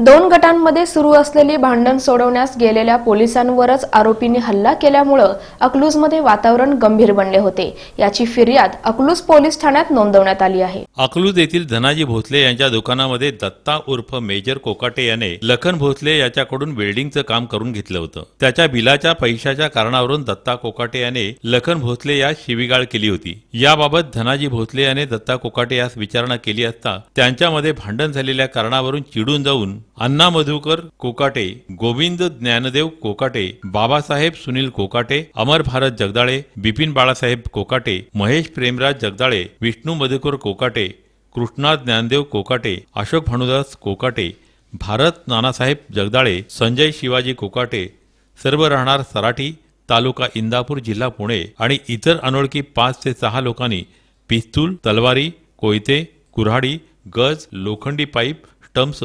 दोन गटांमध्ये सुरू असलेली भांडण सोडवण्यास गेलेल्या पोलिसांवरच आरोपींनी हल्ला केल्यामुळं अकलूजमध्ये वातावरण गंभीर बनले होते. याची फिर्याद अकलूज पोलीस ठाण्यात नोंदवण्यात आली आहे. अकलूज येथील धनाजी भोसले यांच्या दुकानामध्ये दत्ता उर्फ मेजर कोकाटे याने लखन भोसले याच्याकडून वेल्डिंगचं काम करून घेतलं होतं. त्याच्या बिलाच्या पैशाच्या कारणावरून दत्ता कोकाटे याने लखन भोसले यास शिवीगाळ केली होती. याबाबत धनाजी भोसले याने दत्ता कोकाटे यास विचारणा केली असता त्यांच्यामध्ये भांडण झालेल्या कारणावरून चिडून जाऊन अण्णा मधुकर कोकाटे गोविंद ज्ञानदेव कोकाटे बाबासाहेब सुनील कोकाटे अमर भारत जगदाळे बिपिन बाळासाहेब कोकाटे महेश प्रेमराज जगदाळे विष्णू मधुकर कोकाटे कृष्णा ज्ञानदेव कोकाटे अशोक भानुदास कोकाटे भारत नानासाहेब जगदाळे संजय शिवाजी कोकाटे सर्व राहणार सराठी तालुका इंदापूर जिल्हा पुणे आणि इतर अनोळखी पाच ते सहा लोकांनी पिस्तूल तलवारी कोयते कुऱ्हाडी गज लोखंडी पाईप स्टम्प्स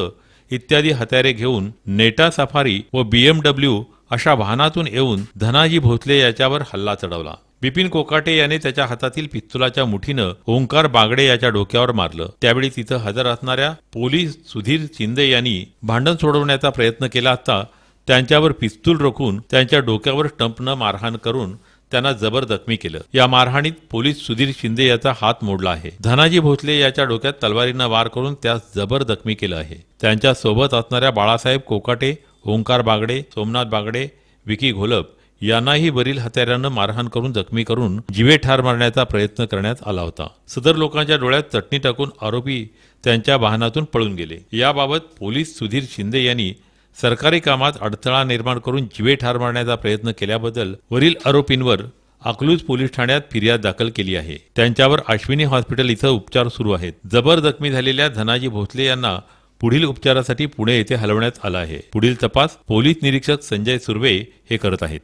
इत्यादी हत्यारे घेऊन नेटा सफारी व बीएमडब्ल्यू अशा वाहनातून येऊन धनाजी भोसले याच्यावर हल्ला चढवला. बिपिन कोकाटे याने त्याच्या हातातील पिस्तुलाच्या मुठीनं ओंकार बागडे याच्या डोक्यावर मारलं. त्यावेळी तिथं हजर असणाऱ्या पोलीस सुधीर शिंदे यांनी भांडण सोडवण्याचा प्रयत्न केला असता त्यांच्यावर पिस्तूल रोखून त्यांच्या डोक्यावर स्टंपनं मारहाण करून त्यांना जबर जखमी केलं. या मारहाणीत पोलीस सुधीर शिंदे याचा हात मोडला आहे. धनाजी भोसले याच्या डोक्यात तलवारीनं वार करून त्यास जबर जखमी केलं आहे. त्यांच्यासोबत असणाऱ्या बाळासाहेब कोकाटे ओंकार बागडे सोमनाथ बागडे विकी घोलप यांनाही वरील हत्याऱ्यानं मारहाण करून जखमी करून जिवे ठार मारण्याचा प्रयत्न करण्यात आला होता. सदर लोकांच्या डोळ्यात चटणी टाकून आरोपी त्यांच्या वाहनातून पळून गेले. याबाबत पोलीस सुधीर शिंदे यांनी सरकारी कामात अडथळा निर्माण करून जिवे ठार मारण्याचा प्रयत्न केल्याबद्दल वरील आरोपींवर अकलूज पोलीस ठाण्यात फिर्याद दाखल केली आहे. त्यांच्यावर अश्विनी हॉस्पिटल इथं उपचार सुरू आहेत. जबर जखमी झालेल्या धनाजी भोसले यांना पुढील उपचारासाठी पुणे येथे हलवण्यात आलं आहे. पुढील तपास पोलीस निरीक्षक संजय सुर्वे हे करत आहेत.